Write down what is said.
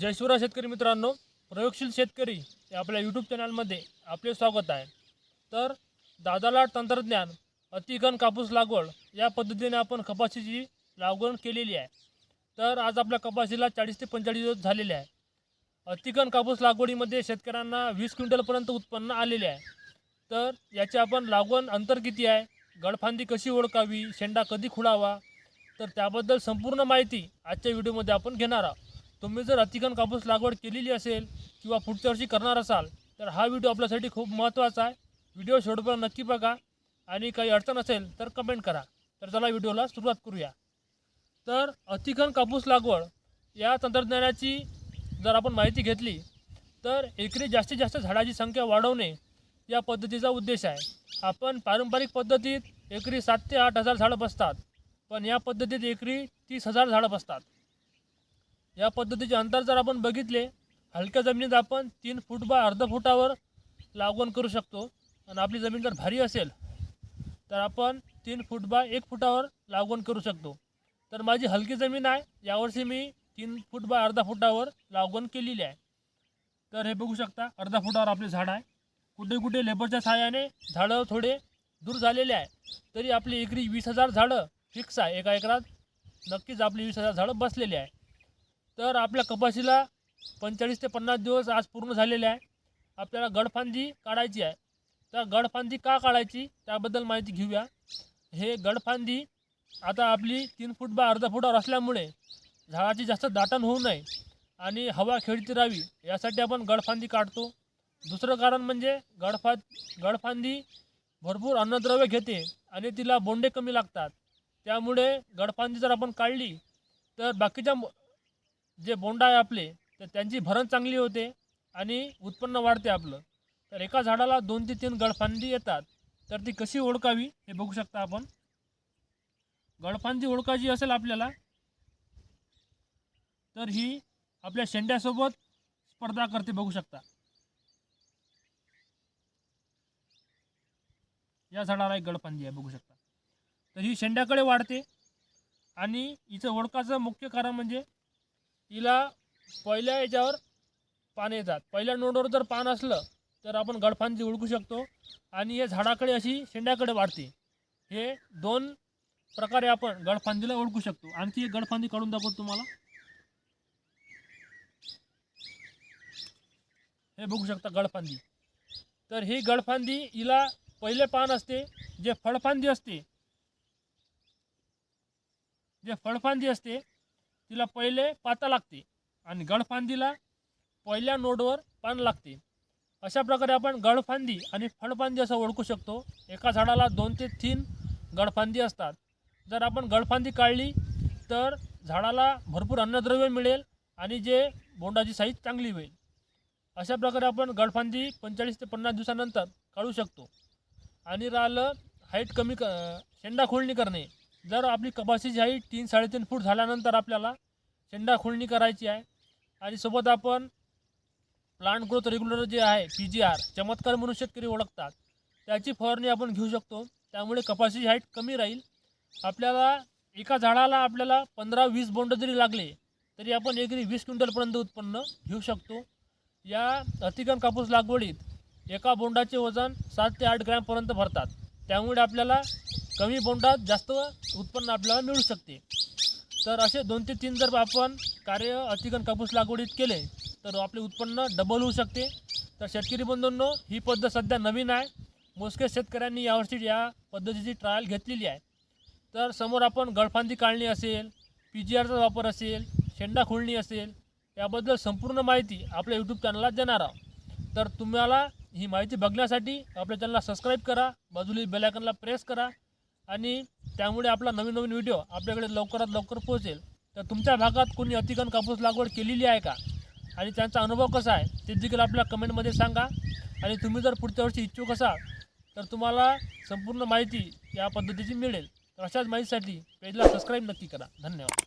जयशिवरा शेतकरी मित्रांनो प्रयोगशील शेतकरी या आपल्या यूट्यूब चॅनलमध्ये आपले स्वागत आहे. तर दादालाट तंत्रज्ञान अतिघन कापूस लागवड या पद्धतीने आपण कपाशीची लागवड केलेली आहे. तर आज आपल्या कपाशीला चाळीस ते पंचेचाळीस दिवस झालेले आहे. अतिघन कापूस लागवडीमध्ये शेतकऱ्यांना वीस क्विंटलपर्यंत उत्पन्न आलेले आहे. तर याचे आपण लागवण अंतर किती आहे? गडफांदी कशी ओळखावी? शेंडा कधी खुळावा? तर त्याबद्दल संपूर्ण माहिती आजच्या व्हिडिओमध्ये आपण घेणार आहोत. तुम्ही जर अतिकन कापूस लागवड केलेली असेल किंवा पुढच्या वर्षी करणार असाल तर हा व्हिडिओ आपल्यासाठी खूप महत्त्वाचा आहे. व्हिडिओ शेवटपर्यंत नक्की बघा आणि काही अडचण असेल तर कमेंट करा. तर चला व्हिडिओला सुरुवात करूया. तर अतिकन कापूस लागवड या तंत्रज्ञानाची जर आपण माहिती घेतली तर एकरी जास्तीत जास्त झाडाची संख्या वाढवणे या पद्धतीचा उद्देश आहे. आपण पारंपरिक पद्धतीत एकरी सात ते आठ हजार झाडं बसतात पण या पद्धतीत एकरी तीस हजार झाडं बसतात. या पद्धतीचे अंतर जर आपण बघितले हलक्या जमिनीत आपण तीन फूट बा अर्धा फुटावर लागवण करू शकतो. आणि आपली जमीन जर भारी असेल तर आपण तीन फूट बा एक फुटावर लागवण करू शकतो. तर माझी हलकी जमीन आहे यावर्षी मी तीन फूट बा अर्धा फुटावर लागवण केलेली आहे. तर हे बघू शकता अर्धा फुटावर आपले झाड आहे. कुठे कुठे लेबरच्या सहाय्याने झाडं थोडे दूर झालेले आहे. तरी आपली एकरी वीस हजार झाडं फिक्स आहे एका एकरात नक्कीच आपली वीस हजार झाडं बसलेली आहे. तर आपल्या कपाशीला पंचेचाळीस ते पन्नास दिवस आज पूर्ण झालेले आहे. आपल्याला गडफांदी काढायची आहे. तर गडफांदी का काढायची त्याबद्दल माहिती घेऊया. हे गडफांदी आता आपली तीन फूट बा अर्धा फुटावर असल्यामुळे झाडाची जास्त दाटण होऊ नये आणि हवा खेळती राहावी यासाठी आपण गडफांदी काढतो. दुसरं कारण म्हणजे गडफा गडफांदी भरपूर अन्नद्रव्य घेते आणि तिला बोंडे कमी लागतात. त्यामुळे गडफांदी जर आपण काढली तर बाकीच्या जे बोंड आहे आपले तर त्यांची भरण चांगली होते आणि उत्पन्न वाढते आपलं. तर एका झाडाला दोन ते तीन गडफांदी येतात तर ती कशी ओळखावी हे बघू शकता आपण. गडफांदी ओळखायची असेल आपल्याला तर ही आपल्या शेंड्यासोबत स्पर्धा करते बघू शकता. या झाडाला एक गडफांदी आहे बघू शकता. तर ही शेंड्याकडे वाढते आणि हिचं ओळखाचं मुख्य कारण म्हणजे हिला पहिल्या याच्यावर पान येतात. पहिल्या नोडवर जर पान असलं तर आपण गडफांदी ओळखू शकतो आणि हे झाडाकडे अशी शेंड्याकडे वाढते. हे दोन प्रकारे आपण गडफांदीला ओळखू शकतो. आणखी एक गडफांदी काढून दाखवतो तुम्हाला. हे बघू शकता गडफांदी. तर ही गडफांदी हिला पहिले पान असते जे फळफांदी असते. जे फळफांदी असते तिला पहिले पाता लागते आणि गडफांदीला पहिल्या नोडवर पान लागते. अशा प्रकारे आपण गडफांदी आणि फळफांदी असं ओळखू शकतो. एका झाडाला दोन ते तीन गडफांदी असतात. जर आपण गडफांदी काढली तर झाडाला भरपूर अन्नद्रव्य मिळेल आणि जे बोंडाची साईज चांगली होईल. अशा प्रकारे आपण गडफांदी पंचेचाळीस ते पन्नास दिवसानंतर काढू शकतो. आणि राहिलं हाईट कमी क शेंडा खोळणी करणे. जर आपली कपाशीची हाईट तीन साडेतीन फूट झाल्यानंतर आपल्याला शेंडा खोळणी करायची आहे. आणि सोबत आपण प्लांट ग्रोथ रेग्युलर जे आहे पी जी आर चमत्कार म्हणून शेतकरी ओळखतात. त्याची फवारणी आपण घेऊ शकतो. त्यामुळे कपाशीची हाईट कमी राहील. आपल्याला एका झाडाला आपल्याला पंधरा वीस बोंड जरी लागले तरी आपण एकरी वीस क्विंटलपर्यंत उत्पन्न घेऊ शकतो. या अतिकन कापूस लागवडीत एका बोंडाचे वजन सात ते आठ ग्रॅमपर्यंत भरतात. त्यामुळे आपल्याला कमी बोंडात जास्त उत्पन्न आपल्याला मिळू शकते. तर असे दोन ते तीन जर आपण कार्य अतिकन कापूस लागवडीत केले तर आपले उत्पन्न डबल होऊ शकते. तर शेतकरी बंधूंनो ही पद्धत सध्या नवीन आहे. मोजक्या शेतकऱ्यांनी यावर्षी या पद्धतीची ट्रायल घेतलेली आहे. तर समोर आपण गडफांदी काढणी असेल पी जी आरचा वापर असेल शेंडा खोळणी असेल याबद्दल संपूर्ण माहिती आपल्या यूट्यूब चॅनलला देणार आहोत. तर तुम्हाला ही माहिती बघण्यासाठी आपल्या चॅनलला सबस्क्राईब करा बाजूला बेलायकनला प्रेस करा आणि त्यामुळे आपला नवीन नवीन व्हिडिओ आपल्याकडे लवकरात लवकर पोहोचेल. तर तुमच्या भागात कोणी अतिकन कापूस लागवड केलेली आहे का? आणि त्यांचा अनुभव कसा आहे? ते देखील आपल्या कमेंटमध्ये सांगा. आणि तुम्ही जर पुढच्या वर्षी इच्छुक असाल तर तुम्हाला संपूर्ण माहिती या पद्धतीची मिळेल. तर अशाच माहितीसाठी पेजला सबस्क्राईब नक्की करा. धन्यवाद.